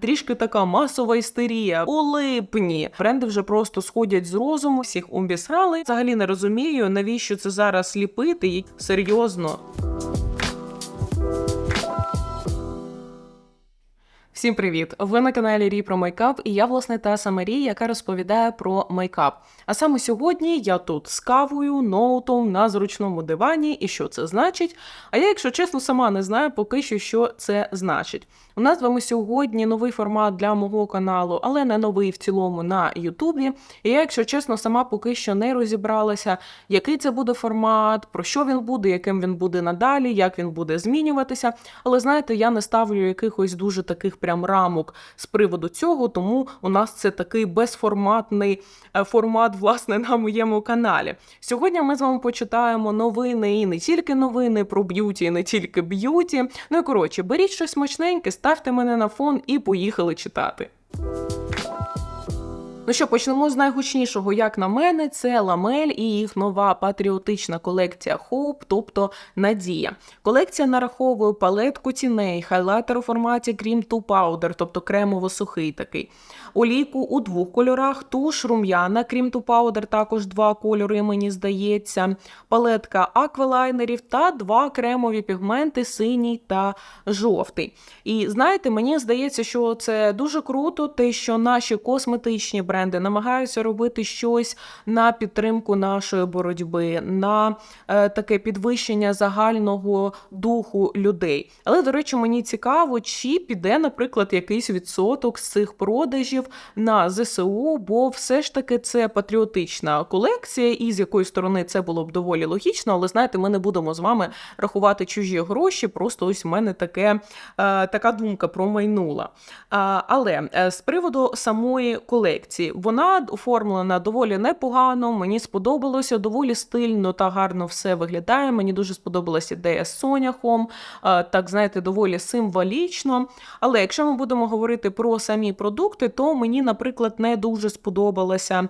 Трішки така масова істерія у липні. Бренди вже просто сходять з розуму, всіх обісрали. Взагалі не розумію, навіщо це зараз ліпити. Серйозно. Всім привіт! Ви на каналі Рі про Мейкап, і я, власне, та сама Рі, яка розповідає про мейкап. А саме сьогодні я тут з кавою, ноутом на зручному дивані, і що це значить. А я, якщо чесно, сама не знаю поки що, що це значить. У нас з вами сьогодні новий формат для мого каналу, але не новий в цілому на Ютубі. І я, якщо чесно, сама поки що не розібралася, який це буде формат, про що він буде, яким він буде надалі, як він буде змінюватися. Але знаєте, я не ставлю якихось дуже таких прям рамок з приводу цього, тому у нас це такий безформатний е, формат, власне, на моєму каналі. Сьогодні ми з вами почитаємо новини і не тільки новини про б'юті, і не тільки б'юті. Ну і коротше, беріть щось смачненьке, ставте мене на фон і поїхали читати. Ну що, почнемо з найгучнішого, як на мене, це Ламель і їх нова патріотична колекція Hope, тобто Надія. Колекція нараховує палетку тіней, хайлайтер у форматі Cream to Powder, тобто кремово-сухий такий. Олійку у двох кольорах, туш рум'яна, Cream to Powder, також два кольори, мені здається, палетка аквалайнерів та два кремові пігменти синій та жовтий. І знаєте, мені здається, що це дуже круто, те, що наші косметичні бренди намагаються робити щось на підтримку нашої боротьби, на е, таке підвищення загального духу людей. Але, до речі, мені цікаво, чи піде, наприклад, якийсь відсоток з цих продажів на ЗСУ, бо все ж таки це патріотична колекція, і з якої сторони це було б доволі логічно. Але знаєте, ми не будемо з вами рахувати чужі гроші. Просто ось в мене таке, е, така думка промайнула. Але е, з приводу самої колекції, вона оформлена доволі непогано. Мені сподобалося доволі стильно та гарно все виглядає. Мені дуже сподобалася ідея з соняхом, е, так знаєте, доволі символічно. Але якщо ми будемо говорити про самі продукти, то мені, наприклад, не дуже сподобалася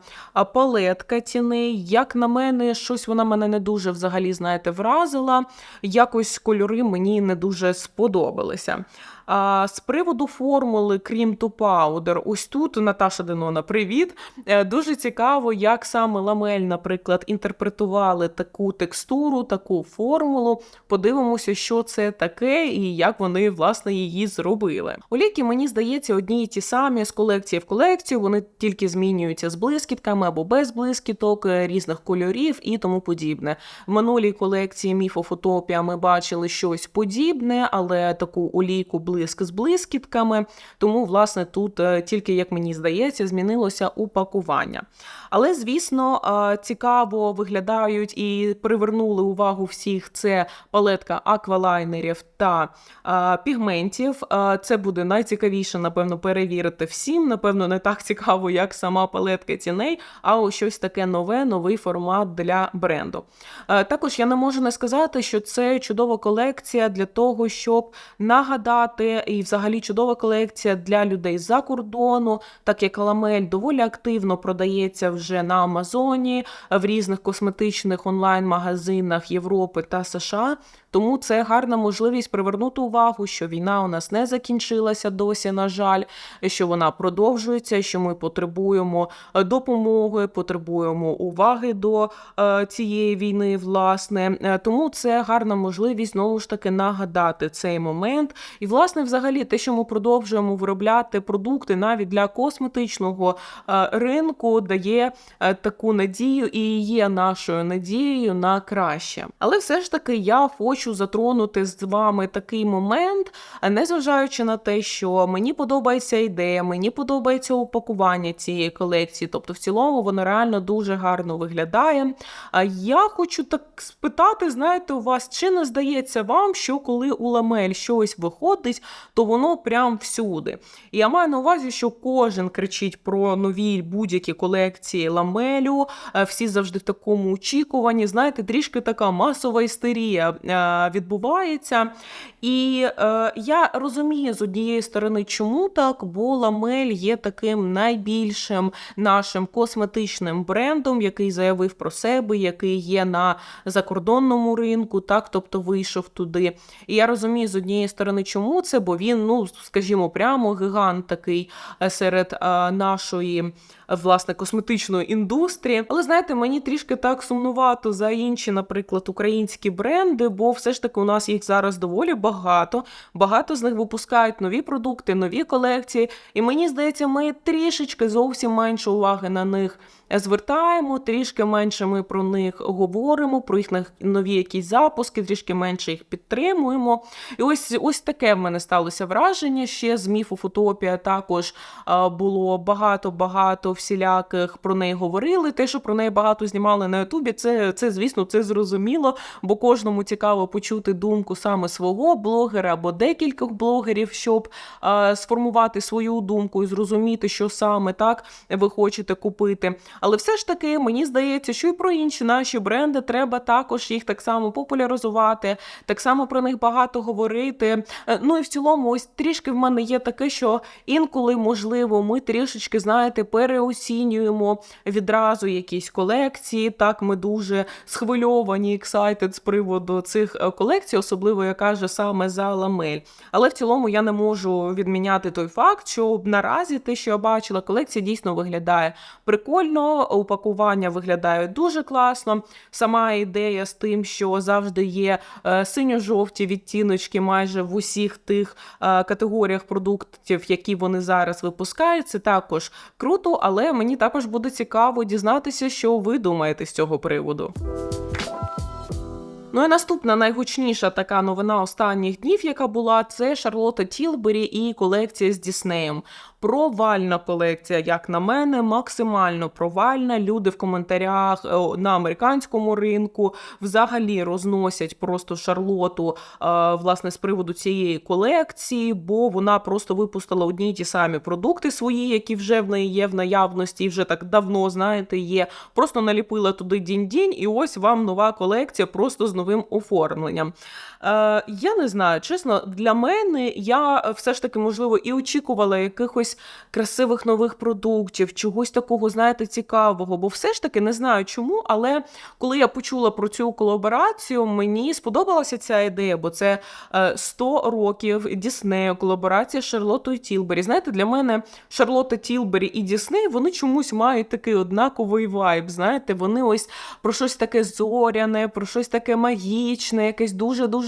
палетка тіней. Як на мене, щось вона мене не дуже взагалі, знаєте, вразила. Якось кольори мені не дуже сподобалися. А з приводу формули Cream to Powder, ось тут Наташа Денона, привіт. Е, Дуже цікаво, як саме ламель, наприклад, інтерпретували таку текстуру, таку формулу. Подивимося, що це таке і як вони власне її зробили. Оліки, мені здається, одні і ті самі з колекції в колекцію. Вони тільки змінюються з блискітками або без блискіток, е, різних кольорів і тому подібне. В минулій колекції Міфофотопія ми бачили щось подібне, але таку олійку блиск з блискітками. Тому, власне, тут е, тільки, як мені здається, змінилося упакування. Але, звісно, е, цікаво виглядають і привернули увагу всіх це палетка аквалайнерів та е, пігментів. Це буде найцікавіше, напевно, перевірити всім. Напевно, не так цікаво, як сама палетка тіней, а ось щось таке нове, новий формат для бренду. Також я не можу не сказати, що це чудова колекція для того, щоб нагадати, і взагалі чудова колекція для людей з-за кордону, так як ламель доволі активно продається вже на Амазоні, в різних косметичних онлайн-магазинах Європи та США. Тому це гарна можливість привернути увагу, що війна у нас не закінчилася досі, на жаль, що вона продовжується, що ми потребуємо е, допомоги, потребуємо уваги до е, цієї війни, власне. Е, Тому це гарна можливість знову ж таки нагадати цей момент. І, власне, взагалі, те, що ми продовжуємо виробляти продукти навіть для косметичного е, ринку, дає е, таку надію і є нашою надією на краще. Але все ж таки я хочу затронути з вами такий момент, незважаючи на те, що мені подобається ідея, мені подобається упакування цієї колекції. Тобто, в цілому воно реально дуже гарно виглядає. Я хочу так спитати, знаєте, у вас чи не здається вам, що коли у ламель щось виходить, то воно прям всюди. І я маю на увазі, що кожен кричить про нові будь-які колекції ламелю, е, всі завжди в такому очікуванні. Знаєте, трішки така масова істерія е, відбувається. І е, я розумію з однієї сторони, чому так, бо ламель є таким найбільшим нашим косметичним брендом, який заявив про себе, який є на закордонному ринку, так, тобто вийшов туди. І я розумію з однієї сторони, чому це, бо він, ну скажімо, прямо гігант такий е, серед е, нашої власне косметичної індустрії. Але знаєте, мені трішки так сумнувато за інші, наприклад, українські бренди, бо все ж таки у нас їх зараз доволі багато. Багато з них випускають нові продукти, нові колекції. І мені здається, ми трішечки зовсім менше уваги на них звертаємо, трішки менше ми про них говоримо, про їх нові якісь запуски, трішки менше їх підтримуємо. І ось ось таке в мене сталося враження. Ще з міфу Фотопія також було багато-багато всіляких про неї говорили. Те, що про неї багато знімали на Ютубі, це, це звісно, це зрозуміло, бо кожному цікаво почути думку саме свого блогера або декількох блогерів, щоб а, сформувати свою думку і зрозуміти, що саме так ви хочете купити. Але все ж таки мені здається, що і про інші наші бренди треба також їх так само популяризувати, так само про них багато говорити. Е, Ну і в цілому, ось трішки в мене є таке, що інколи, можливо, ми трішечки, знаєте, переоцінюємо відразу якісь колекції. Так, ми дуже схвильовані, ексайтед з приводу цих е, колекцій, особливо я кажу саме за ламель. Але в цілому я не можу відміняти той факт, що наразі те, що я бачила, колекція дійсно виглядає прикольно, упакування виглядає дуже класно. Сама ідея з тим, що завжди є е, синьо-жовті відтіночки майже в усіх тих е, категоріях продуктів, які вони зараз випускають. Це також круто, але мені також буде цікаво дізнатися, що ви думаєте з цього приводу. Ну і наступна найгучніша така новина останніх днів, яка була, це Шарлотта Тілбері і колекція з Діснеєм. Провальна колекція, як на мене, максимально провальна. Люди в коментарях е, на американському ринку взагалі розносять просто Шарлоту е, власне з приводу цієї колекції, бо вона просто випустила одні й ті самі продукти свої, які вже в неї є в наявності, і вже так давно знаєте, є. Просто наліпила туди дінь-дінь, і ось вам нова колекція просто з новим оформленням. Е, я не знаю, чесно, для мене я все ж таки, можливо, і очікувала якихось красивих нових продуктів, чогось такого, знаєте, цікавого. Бо все ж таки не знаю чому, але коли я почула про цю колаборацію, мені сподобалася ця ідея, бо це е, 100 років Діснею, колаборація з Шарлотою Тілбері. Знаєте, для мене Шарлотта Тілбері і Дісней вони чомусь мають такий однаковий вайб. Знаєте, вони ось про щось таке зоряне, про щось таке магічне, якесь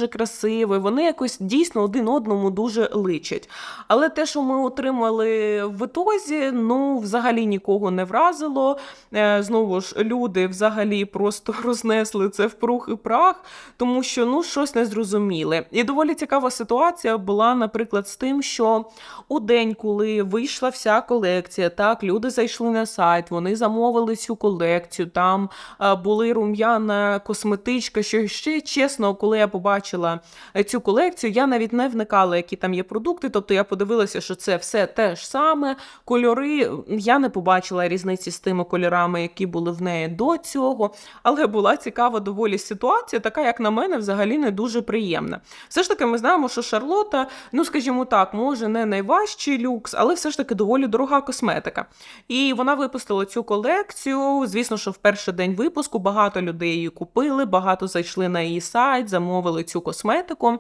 дуже-дуже красиве. Вони якось дійсно один одному дуже личать. Але те, що ми отримали в ітозі, ну, взагалі нікого не вразило. Е, Знову ж, люди взагалі просто рознесли це в прух і прах, тому що ну, щось незрозуміле. І доволі цікава ситуація була, наприклад, з тим, що у день, коли вийшла вся колекція, так, люди зайшли на сайт, вони замовили цю колекцію, там е, були рум'яна косметичка, що ще чесно, коли я побачила е, цю колекцію, я навіть не вникала, які там є продукти. Тобто я подивилася, що це все те ж саме. Кольори я не побачила різниці з тими кольорами, які були в неї до цього. Але була цікава доволі ситуація, така, як на мене, взагалі не дуже приємна. Все ж таки, ми знаємо, що Шарлота, ну скажімо так, може не найважчий люкс, але все ж таки доволі дорога косметика. І вона випустила цю колекцію. Звісно, що в перший день випуску багато людей її купили, багато зайшли на її сайт, замовили цю косметику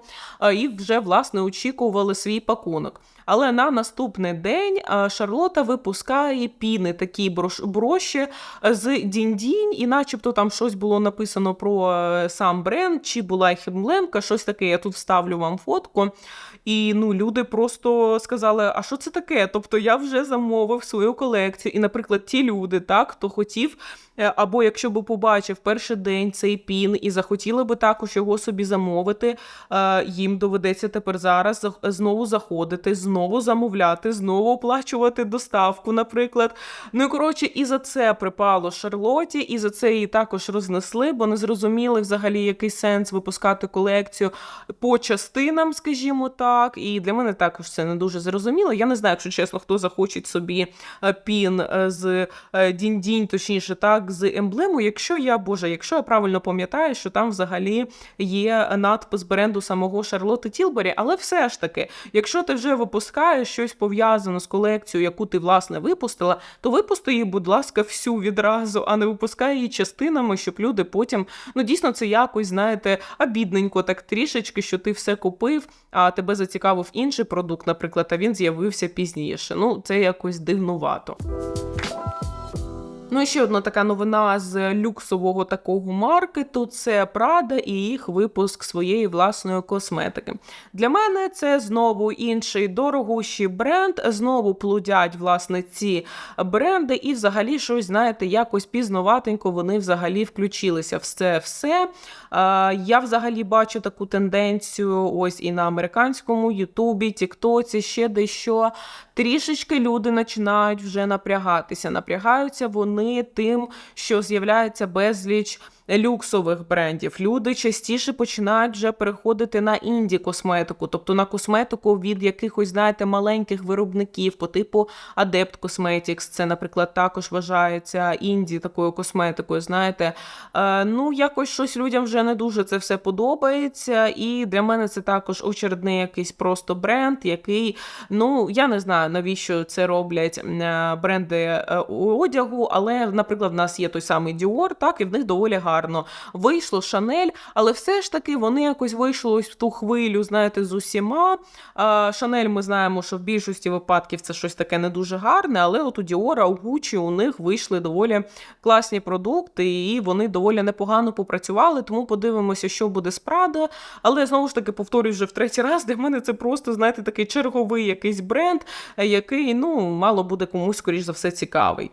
і вже власне очікували свій пакунок. Але на наступний день Шарлота випускає піни, такі брош- броші з дінь-дінь, і начебто там щось було написано про е, сам бренд, чи була їх емблемка, щось таке. Я тут вставлю вам фотку. І ну, люди просто сказали: а що це таке? Тобто я вже замовив свою колекцію. І, наприклад, ті люди, так, хто хотів, е, або якщо би побачив перший день цей пін і захотіли би також його собі замовити, е, їм доведеться тепер зараз знову заходити, знову замовляти, знову оплачувати доставку, наприклад. Ну і коротше, і за це припало Шарлоті, і за це її також рознесли, бо не зрозуміли взагалі який сенс випускати колекцію по частинам, скажімо так. І для мене також це не дуже зрозуміло. Я не знаю, якщо чесно, хто захоче собі е, пін е, з е, дінь-дінь, точніше, так, так з емблемою, якщо я боже, якщо я правильно пам'ятаю, що там взагалі є надпис бренду самого Шарлотти Тілбері, але все ж таки, якщо ти вже випускаєш щось пов'язане з колекцією, яку ти власне випустила, то випусти її, будь ласка, всю відразу, а не випускай її частинами, щоб люди потім ну дійсно це якось знаєте обідненько, так трішечки, що ти все купив, а тебе зацікавив інший продукт, наприклад, а він з'явився пізніше. Ну це якось дивнувато. Ну і ще одна така новина з люксового такого маркету це Прада і їх випуск своєї власної косметики. Для мене це знову інший дорогущий бренд. Знову плудять власне ці бренди, і взагалі щось, знаєте, якось пізноватенько вони взагалі включилися в це все. Я взагалі бачу таку тенденцію ось і на американському Ютубі, Тіктоці, ще дещо. Трішечки люди починають вже напрягатися. Напрягаються вони тим, що з'являється безліч люксових брендів. Люди частіше починають вже переходити на інді косметику, тобто на косметику від якихось, знаєте, маленьких виробників по типу Adept Cosmetics. Це, наприклад, також вважається інді такою косметикою. Знаєте, е, ну якось щось людям вже не дуже це все подобається. І для мене це також очередний якийсь просто бренд, який, ну я не знаю навіщо це роблять е, бренди е, одягу, але, наприклад, в нас є той самий Dior, так і в них доволі гарно гарно. Вийшло Шанель, але все ж таки вони якось вийшли ось в ту хвилю, знаєте, з усіма. Шанель, ми знаємо, що в більшості випадків це щось таке не дуже гарне, але от у Діора, у Гучі у них вийшли доволі класні продукти, і вони доволі непогано попрацювали. Тому подивимося, що буде з Прада. Але знову ж таки повторюю вже в третій раз, для мене це просто, знаєте, такий черговий якийсь бренд, який ну мало буде комусь, скоріш за все, цікавий.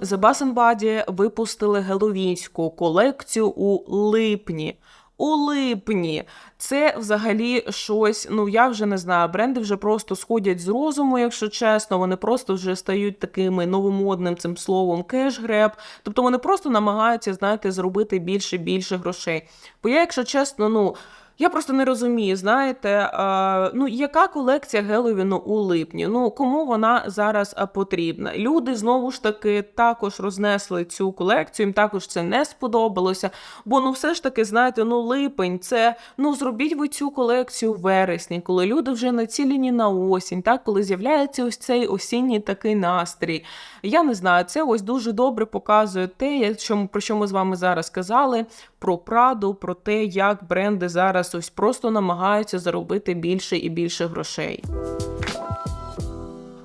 The Bath Body випустили геловінську колекцію у липні. У липні це взагалі щось. Ну я вже не знаю. Бренди вже просто сходять з розуму, якщо чесно. Вони просто вже стають такими новомодним цим словом кеш-греб. Тобто вони просто намагаються, знаєте, зробити більше більше грошей. Бо я, якщо чесно, ну. Я просто не розумію, знаєте, ну яка колекція Геловіну у липні? Ну кому вона зараз потрібна? Люди знову ж таки також рознесли цю колекцію, їм також це не сподобалося. Бо ну все ж таки, знаєте, ну липень, це ну зробіть ви цю колекцію в вересні, коли люди вже націлені на осінь, так коли з'являється ось цей осінній такий настрій. Я не знаю, це ось дуже добре показує те, про що ми з вами зараз казали, про Праду, про те, як бренди зараз ось просто намагаються заробити більше і більше грошей.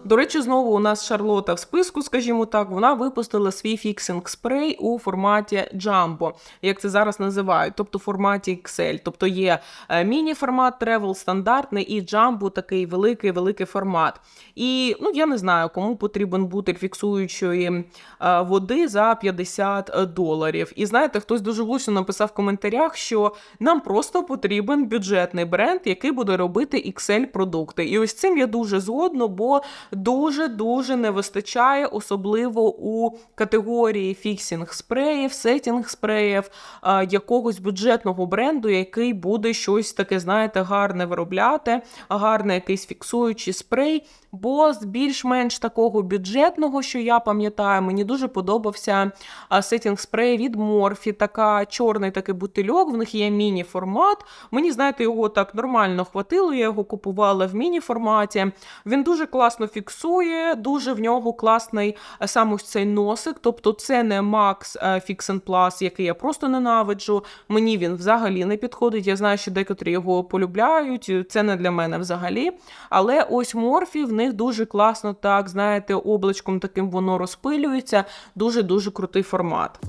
До речі, знову у нас Шарлота в списку, скажімо так, вона випустила свій фіксинг спрей у форматі Jumbo, як це зараз називають, тобто в форматі XL. Тобто є е, міні-формат, тревел стандартний і Jumbo такий великий-великий формат. І ну я не знаю, кому потрібен бутиль фіксуючої е, води за 50 доларів. І знаєте, хтось дуже влучно написав в коментарях, що нам просто потрібен бюджетний бренд, який буде робити XL продукти. І ось цим я дуже згодно, бо дуже-дуже не вистачає, особливо у категорії фіксінг спреїв, сетінг спреїв, якогось бюджетного бренду, який буде щось таке, знаєте, гарне виробляти, гарний якийсь фіксуючий спрей. Бо з більш-менш такого бюджетного, що я пам'ятаю, мені дуже подобався сетінг спрей від Морфі. Така чорний такий бутильок, в них є міні-формат. Мені, знаєте, його так нормально хватило, я його купувала в міні-форматі. Він дуже класно фіксує, дуже в нього класний сам ось цей носик. Тобто це не Max Fix Plus, який я просто ненавиджу. Мені він взагалі не підходить. Я знаю, що декотрі його полюбляють. Це не для мене взагалі. Але ось Морфі в них дуже класно, так, знаєте, облачком таким воно розпилюється. Дуже-дуже крутий формат.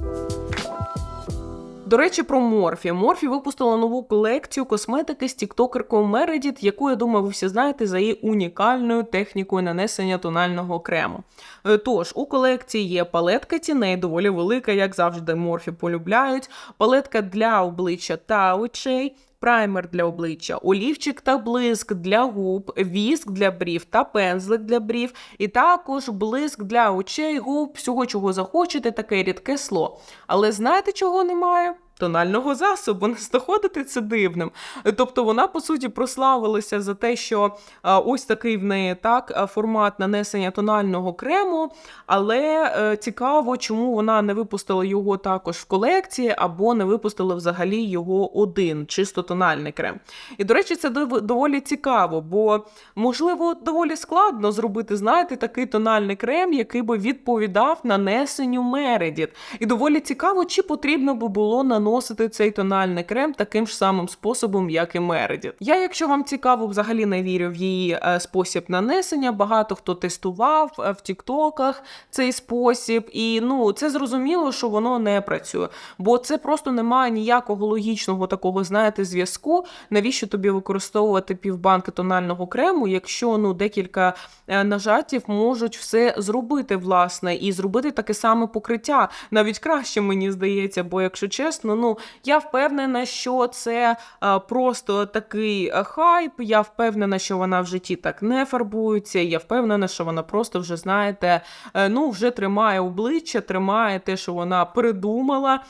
До речі, про Морфі. Морфі випустила нову колекцію косметики з тіктокеркою Мередіт, яку, я думаю, ви всі знаєте за її унікальною технікою нанесення тонального крему. Е, тож, у колекції є палетка тіней, доволі велика, як завжди, морфі полюбляють, палетка для обличчя та очей праймер для обличчя, олівчик та блиск для губ, віск для брів та пензлик для брів, і також блиск для очей, губ, всього, чого захочете, таке рідке сло. Але знаєте, чого немає? Тонального засобу. Не знаходити це дивним. Тобто вона, по суті, прославилася за те, що ось такий в неї так формат нанесення тонального крему, але е, цікаво, чому вона не випустила його також в колекції, або не випустила взагалі його один, чисто тональний крем. І, до речі, це доволі цікаво, бо можливо доволі складно зробити, знаєте, такий тональний крем, який би відповідав нанесенню Мередіт. І доволі цікаво, чи потрібно би було наносити цей тональний крем таким ж самим способом, як і Мередіт. Я, якщо вам цікаво, взагалі не вірю в її е, спосіб нанесення. Багато хто тестував е, в Тіктоках цей спосіб, і ну це зрозуміло, що воно не працює, бо це просто немає ніякого логічного такого, знаєте, зв'язку. Навіщо тобі використовувати півбанки тонального крему, якщо ну декілька е, нажатів можуть все зробити, власне, і зробити таке саме покриття, навіть краще мені здається, бо якщо чесно, ну я впевнена, що це е, просто такий е, хайп. Я впевнена, що вона в житті так не фарбується. Я впевнена, що вона просто вже знаєте, е, ну вже тримає обличчя, тримає те, що вона придумала,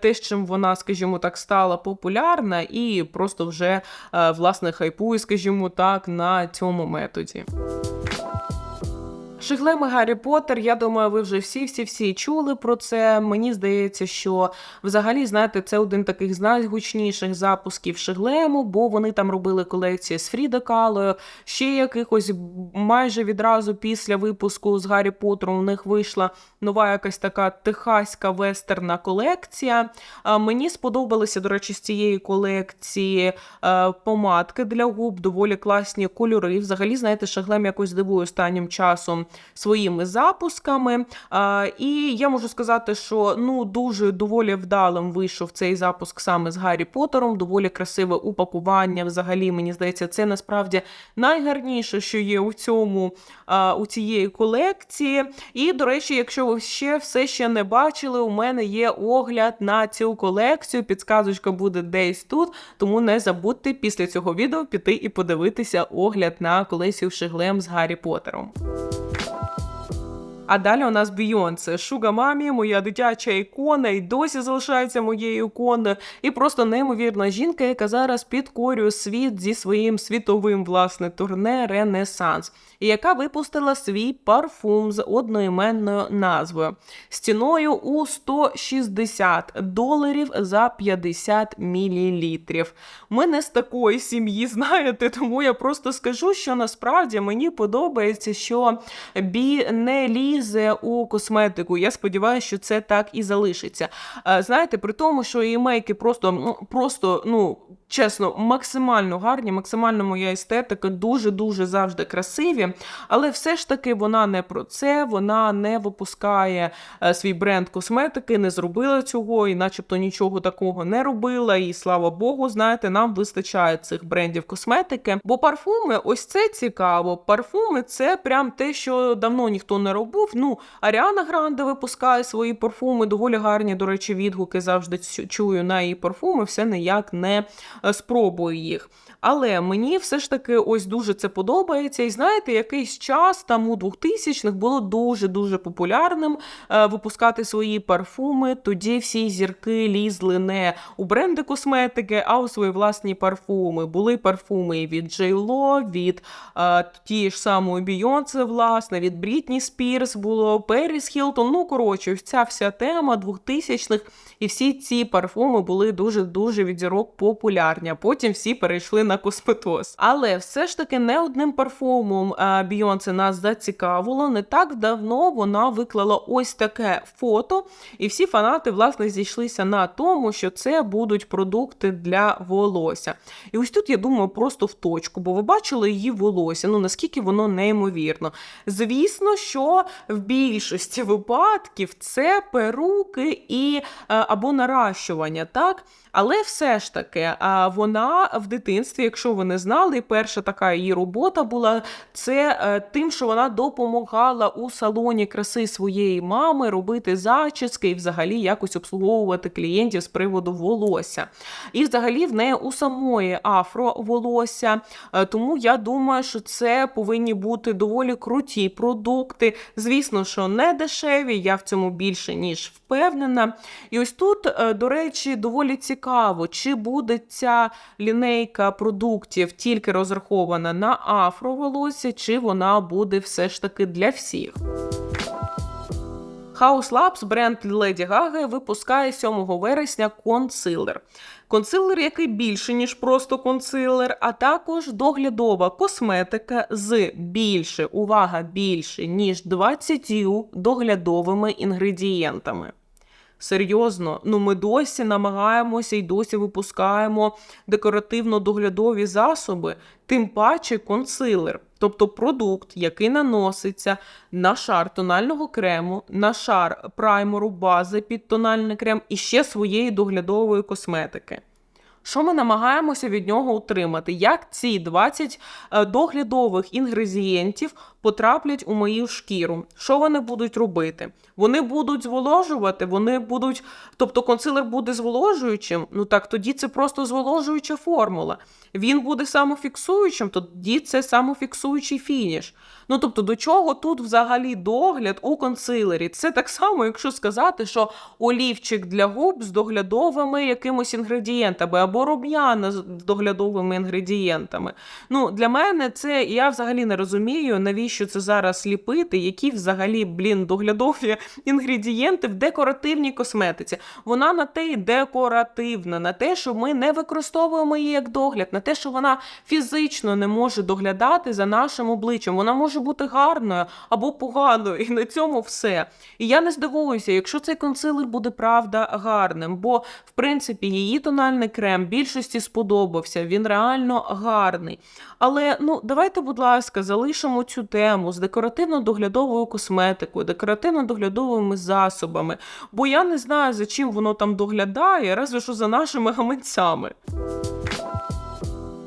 те, з чим вона, скажімо так, стала популярна, і просто вже власне хайпує, скажімо так, на цьому методі. Шиглеми Гаррі Поттер, я думаю, ви вже всі-всі-всі чули про це. Мені здається, що взагалі, знаєте, це один таких з найгучніших запусків Шиглему, бо вони там робили колекції з Фріда Калою. Ще якихось майже відразу після випуску з Гаррі Поттером у них вийшла нова якась така техаська вестерна колекція. А, Мені сподобалися, до речі, з цієї колекції е, помадки для губ, доволі класні кольори. Взагалі, знаєте, Шаглем якось дивує останнім часом своїми запусками. І я можу сказати, що ну дуже доволі вдалим вийшов цей запуск саме з Гаррі Поттером. Доволі красиве упакування. Взагалі, мені здається, це насправді найгарніше, що є у цьому у цієї колекції. І, до речі, якщо ви ще все ще не бачили, у мене є огляд на цю колекцію. Підсказочка буде десь тут. Тому не забудьте після цього відео піти і подивитися огляд на колекцію Шиглем з Гаррі Поттером. А далі у нас Бійонсе. Шуга мамі, моя дитяча ікона, і досі залишається моєю іконою. І просто неймовірна жінка, яка зараз підкорює світ зі своїм світовим власне турне Ренесанс, і яка випустила свій парфум з одноіменною назвою з ціною у 160 доларів за 50 мілілітрів. Ми не з такої сім'ї, знаєте, тому я просто скажу, що насправді мені подобається, що бі не лізе у косметику. Я сподіваюся, що це так і залишиться. Е, Знаєте, при тому, що її мейки просто, ну, просто, ну, чесно, максимально гарні, максимально моя естетика, дуже-дуже завжди красиві. Але все ж таки вона не про це, вона не випускає е, свій бренд косметики, не зробила цього, і начебто нічого такого не робила. І слава Богу, знаєте, нам вистачає цих брендів косметики. Бо парфуми, ось це цікаво. Парфуми це прям те, що давно ніхто не робив. Ну, Аріана Гранде випускає свої парфуми, доволі гарні, до речі, відгуки завжди чую на її парфуми, все ніяк не е, спробую їх. Але мені все ж таки ось дуже це подобається. І знаєте, якийсь час там у 2000-х було дуже-дуже популярним е, випускати свої парфуми. Тоді всі зірки лізли не у бренди косметики, а у свої власні парфуми. Були парфуми від J.Lo, від е, тієї ж самої Бійонце, власне, від Брітні Спірс було, Періс Хілтон. Ну, коротше, ця вся тема 2000-х. І всі ці парфуми були дуже-дуже від зірок популярні. А потім всі перейшли на косметоз. Але все ж таки не одним парфумом е, Бійонце нас зацікавило. Не так давно вона виклала ось таке фото, і всі фанати власне зійшлися на тому, що це будуть продукти для волосся. І ось тут я думаю просто в точку, бо ви бачили її волосся. Ну наскільки воно неймовірно. Звісно, що в більшості випадків це перуки і е, або наращування, так? Але все ж таки, вона в дитинстві, якщо ви не знали, перша така її робота була це е, тим, що вона допомагала у салоні краси своєї мами робити зачіски і взагалі якось обслуговувати клієнтів з приводу волосся. І взагалі в неї у самої афро волосся. Е, Тому я думаю, що це повинні бути доволі круті продукти. Звісно, Звісно, що не дешеві, я в цьому більше ніж впевнена. І ось тут, е, до речі, доволі цікаво, чи буде ця лінейка продуктів тільки розрахована на афроволосся, чи вона буде все ж таки для всіх. House Labs бренд Леді Гаги випускає 7 вересня консилер. Консилер, який більше, ніж просто консилер, а також доглядова косметика з більше, увага, більше, ніж 20 доглядовими інгредієнтами. Серйозно, ну ми досі намагаємося і досі випускаємо декоративно-доглядові засоби, тим паче консилер, тобто продукт, який наноситься на шар тонального крему, на шар праймеру, бази під тональний крем і ще своєї доглядової косметики. Що ми намагаємося від нього утримати? Як ці 20 е, доглядових інгредієнтів потраплять у мою шкіру? Що вони будуть робити? Вони будуть зволожувати, вони будуть, тобто консилер буде зволожуючим. Ну так тоді це просто зволожуюча формула. Він буде самофіксуючим, тоді це самофіксуючий фініш. Ну тобто, до чого тут взагалі догляд у консилері? Це так само, якщо сказати, що олівчик для губ з доглядовими якимось інгредієнтами, або рум'яна з доглядовими інгредієнтами. Ну, для мене це я взагалі не розумію, навіщо це зараз ліпити, які взагалі, блін, доглядові інгредієнти в декоративній косметиці. Вона на те й декоративна, на те, що ми не використовуємо її як догляд, на те, що вона фізично не може доглядати за нашим обличчям. Вона може бути гарною або поганою, і на цьому все. І я не здивуюся, якщо цей консилер буде правда гарним, бо в принципі її тональний крем більшості сподобався. Він реально гарний. Але ну давайте, будь ласка, залишимо цю тему з декоративно-доглядовою косметикою, декоративно-доглядовими засобами. Бо я не знаю, за чим воно там доглядає, разве що за нашими гаманцями.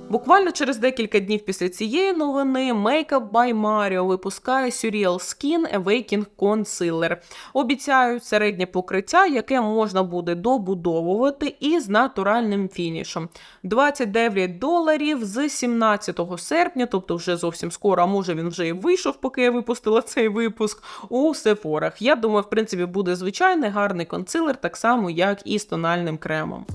Буквально через декілька днів після цієї новини Makeup by Mario випускає Surreal Skin Awakening Concealer. Обіцяють середнє покриття, яке можна буде добудовувати із натуральним фінішем. 29 доларів з 17 серпня, тобто вже зовсім скоро, а може він вже і вийшов, поки я випустила цей випуск у Сефорах. Я думаю, в принципі, буде звичайний гарний консилер, так само, як і з тональним кремом.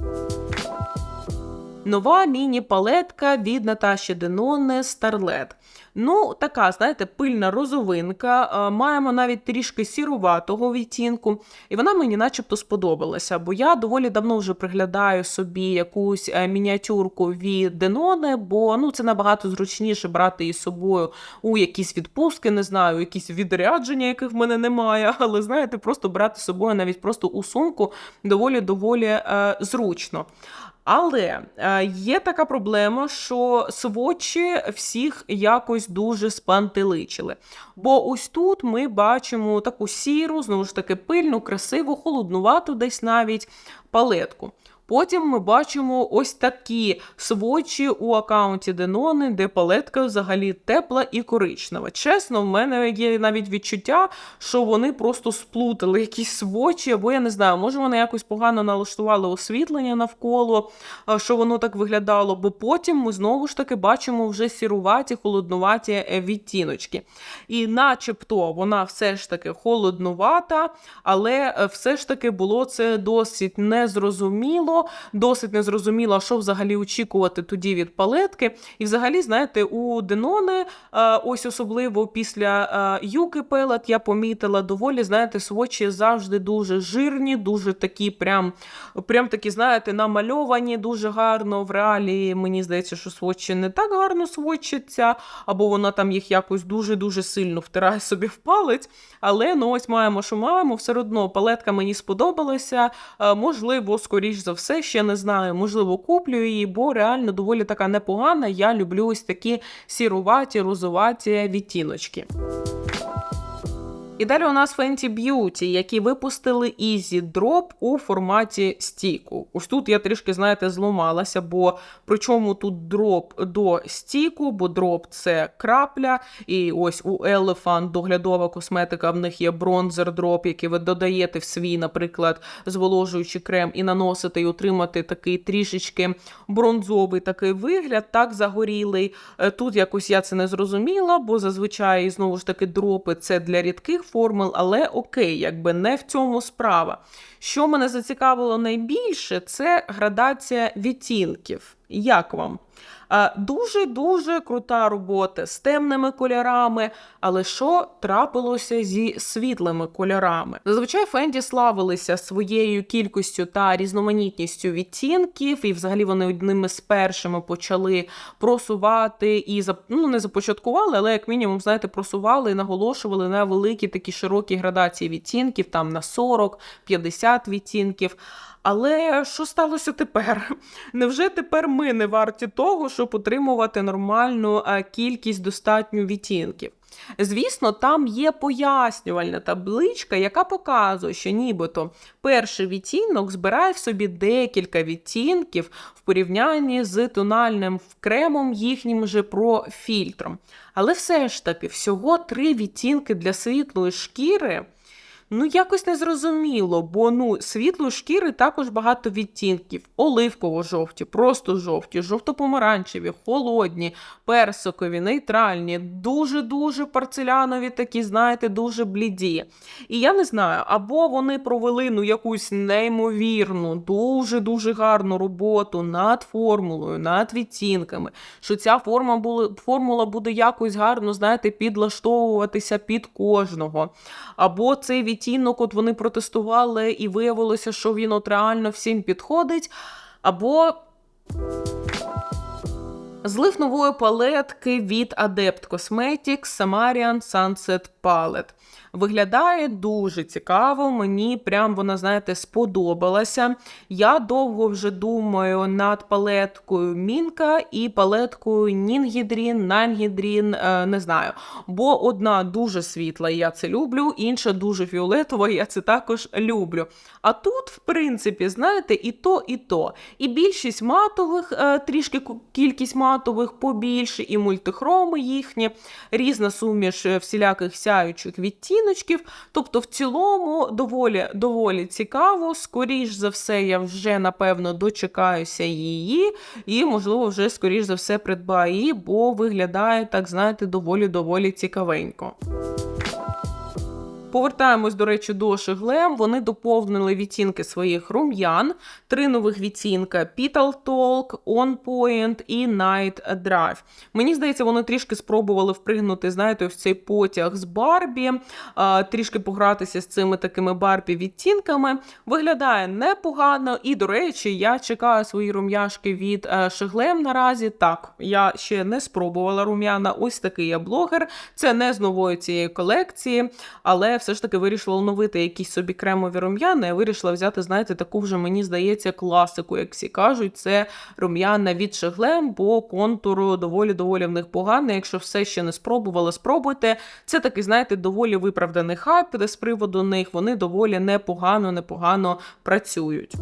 Нова міні-палетка від Наташі Деноне Starlet. Ну, така, знаєте, пильна розовинка. Маємо навіть трішки сіруватого відтінку, і вона мені начебто сподобалася, бо я доволі давно вже приглядаю собі якусь е, мініатюрку від Деноне, бо ну, це набагато зручніше брати із собою у якісь відпустки, не знаю, якісь відрядження, яких в мене немає. Але знаєте, просто брати з собою навіть просто у сумку доволі-доволі е, зручно. Але е, є така проблема, що свочі всіх якось дуже спантеличили. Бо ось тут ми бачимо таку сіру, знову ж таки, пильну, красиву, холоднувату десь навіть палетку. Потім ми бачимо ось такі свочі у аккаунті Денони, де палетка взагалі тепла і коричнева. Чесно, в мене є навіть відчуття, що вони просто сплутали якісь свочі, або я не знаю, може вони якось погано налаштували освітлення навколо, що воно так виглядало. Бо потім ми знову ж таки бачимо вже сіруваті, холоднуваті е, відтіночки. І начебто вона все ж таки холоднувата, але е, все ж таки було це досить незрозуміло досить незрозуміло, що взагалі очікувати тоді від палетки. І взагалі, знаєте, у Денони, е, ось особливо після е, юки пелет, я помітила доволі, знаєте, свочі завжди дуже жирні, дуже такі, прям, прям такі, знаєте, намальовані дуже гарно. В реалії мені здається, що свочі не так гарно свочаться, або вона там їх якось дуже-дуже сильно втирає собі в палець. Але ну ось маємо, що маємо, все одно палетка мені сподобалася. Е, можливо, скоріш за все все ще не знаю. Можливо, куплю її, бо реально доволі така непогана. Я люблю ось такі сіруваті, розуваті відтіночки. І далі у нас Fenty Beauty, які випустили Easy Drop у форматі стіку. Ось тут я трішки, знаєте, зломалася, бо причому тут дроп до стіку, бо дроп це крапля. І ось у Elephant доглядова косметика, в них є бронзер дроп, який ви додаєте в свій, наприклад, зволожуючий крем і наносите і отримати такий трішечки бронзовий такий вигляд, так загорілий. Е, тут якось я це не зрозуміла, бо зазвичай знову ж таки дропи це для рідких формул, але окей, якби не в цьому справа. Що мене зацікавило найбільше, це градація відтінків. Як вам? Дуже-дуже крута робота з темними кольорами, але що трапилося зі світлими кольорами? Зазвичай Фенді славилися своєю кількістю та різноманітністю відтінків, і взагалі вони одними з першими почали просувати і ну, не започаткували, але як мінімум, знаєте, просували і наголошували на великі такі широкі градації відтінків, там на 40-50 відтінків. Але що сталося тепер? Невже тепер ми не варті того, щоб отримувати нормальну е, кількість достатню відтінків? Звісно, там є пояснювальна табличка, яка показує, що нібито перший відтінок збирає в собі декілька відтінків в порівнянні з тональним кремом їхнім же профільтром. Але все ж таки, всього три відтінки для світлої шкіри. Ну, якось не зрозуміло, бо ну, світлої шкіри також багато відтінків: оливково-жовті, просто жовті, жовто-помаранчеві, холодні, персикові, нейтральні, дуже-дуже парцелянові, такі, знаєте, дуже бліді. І я не знаю, або вони провели ну, якусь неймовірну, дуже-дуже гарну роботу над формулою, над відтінками, що ця форма була, формула буде якось гарно, знаєте, підлаштовуватися під кожного. Або цей відтінок відтінок, от вони протестували, і виявилося, що він от реально всім підходить. Або злив нової палетки від Adept Cosmetics Samarian Sunset Palette. Виглядає дуже цікаво, мені прям вона, знаєте, сподобалася. Я довго вже думаю над палеткою Мінка і палеткою Нінгідрін, Нангідрін, е, не знаю. Бо одна дуже світла, і я це люблю, інша дуже фіолетова, і я це також люблю. А тут, в принципі, знаєте, і то, і то. І більшість матових, е, трішки кількість матових побільше, і мультихроми їхні, різна суміш е, всіляких сяючих відтіночків. Тобто, в цілому доволі доволі цікаво. Скоріш за все, я вже напевно дочекаюся її, і, можливо, вже скоріш за все придбаю її, бо виглядає, так знаєте, доволі-доволі цікавенько. Повертаємось, до речі, до Шиглем. Вони доповнили відтінки своїх рум'ян, три нових відтінка: Petal Talk, On Point і Night Drive. Мені здається, вони трішки спробували впригнути, знаєте, в цей потяг з Барбі, трішки погратися з цими такими Барбі відтінками. Виглядає непогано, і, до речі, я чекаю свої рум'яшки від Шиглем наразі. Так, я ще не спробувала рум'яна. Ось такий я блогер. Це не з нової цієї колекції, але все ж таки вирішила оновити якісь собі кремові рум'яни. Я вирішила взяти, знаєте, таку вже, мені здається, класику, як всі кажуть, це рум'яна від Шеглем, бо контуру доволі-доволі в них поганий. Якщо все ще не спробували, спробуйте. Це такий, знаєте, доволі виправданий хайп, з приводу них вони доволі непогано, непогано працюють.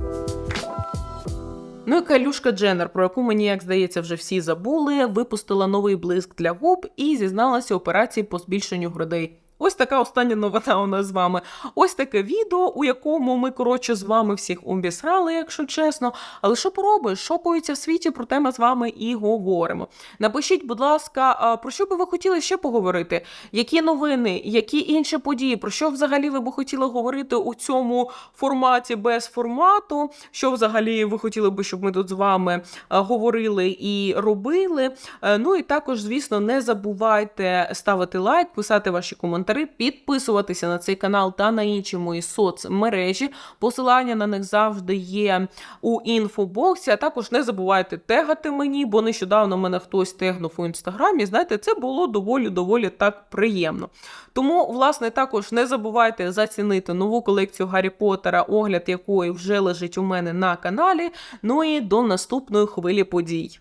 Ну і Калюшка Дженнер, про яку мені, як здається, вже всі забули, випустила новий блиск для губ і зізналася операції по збільшенню грудей. Ось така остання новина у нас з вами. Ось таке відео, у якому ми, коротше, з вами всіх обісрали, якщо чесно. Але що поробиш? Шопується в світі, про те ми з вами і говоримо. Напишіть, будь ласка, про що би ви хотіли ще поговорити? Які новини, які інші події, про що взагалі ви би хотіли говорити у цьому форматі без формату? Що взагалі ви хотіли би, щоб ми тут з вами говорили і робили? Е, ну і також, звісно, не забувайте ставити лайк, писати ваші коментарі коментарі, підписуватися на цей канал та на інші мої соцмережі. Посилання на них завжди є у інфобоксі. А також не забувайте тегати мені, бо нещодавно мене хтось тегнув у інстаграмі. Знаєте, це було доволі-доволі так приємно. Тому, власне, також не забувайте зацінити нову колекцію Гаррі Поттера, огляд якої вже лежить у мене на каналі. Ну і до наступної хвилі подій.